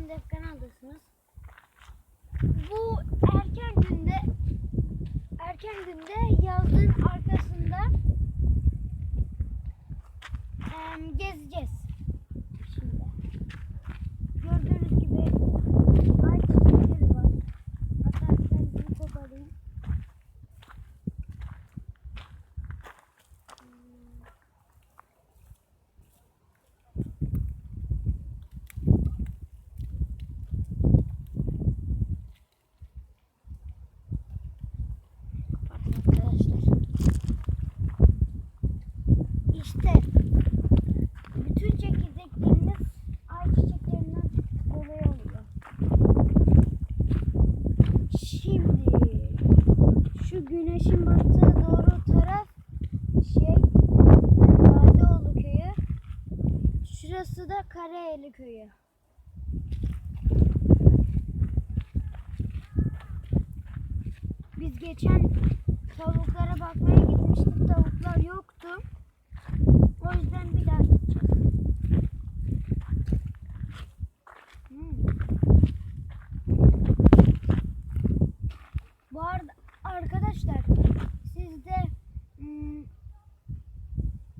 hem de kanaldasınız. Bu erken günde erken günde yazın arkasında em, gezeceğiz. Şimdi. Gördüğünüz gibi ay çiçekleri var. Hatta kendimi koparayım. Hmm. Pardon arkadaşlar. İşte bütün çekirdekleriniz ay çiçeklerinden dolayı oluyor. Şimdi şu güneşin battığı doğru taraf şey Gazeoğlu köyü. Şurası da Karaeli köyü. Biz geçen tavuklara bakmaya arkadaşlar siz de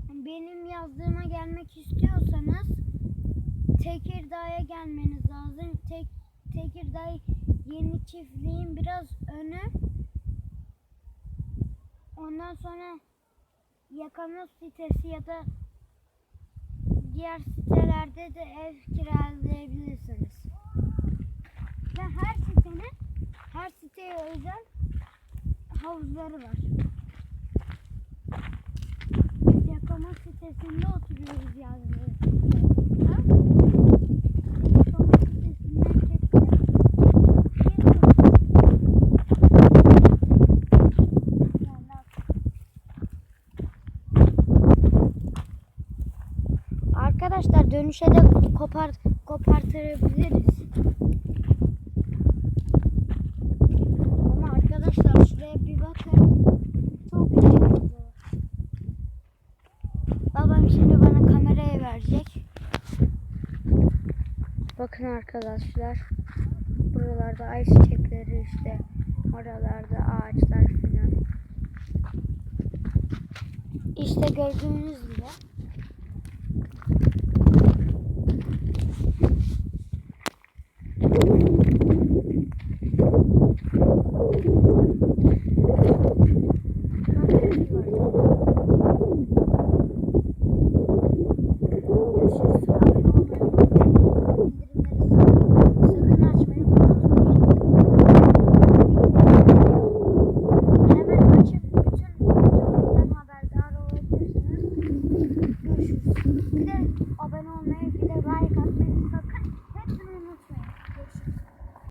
benim yazdığıma gelmek istiyorsanız Tekirdağ'a gelmeniz lazım. Tek, Tekirdağ yeni çiftliğin biraz önü. Ondan sonra Yakanos sitesi ya da diğer sitelerde de ev kiralayabilirsiniz. Ve her sitenin her siteye özel havuzları var. Yakanos sitesinde oturuyoruz yazları. Arkadaşlar dönüşe de kopar kopartabiliriz. gerekecek. Bakın arkadaşlar. Buralarda ay çiçekleri işte. Oralarda ağaçlar filan. İşte gördüğünüz gibi. Thank you.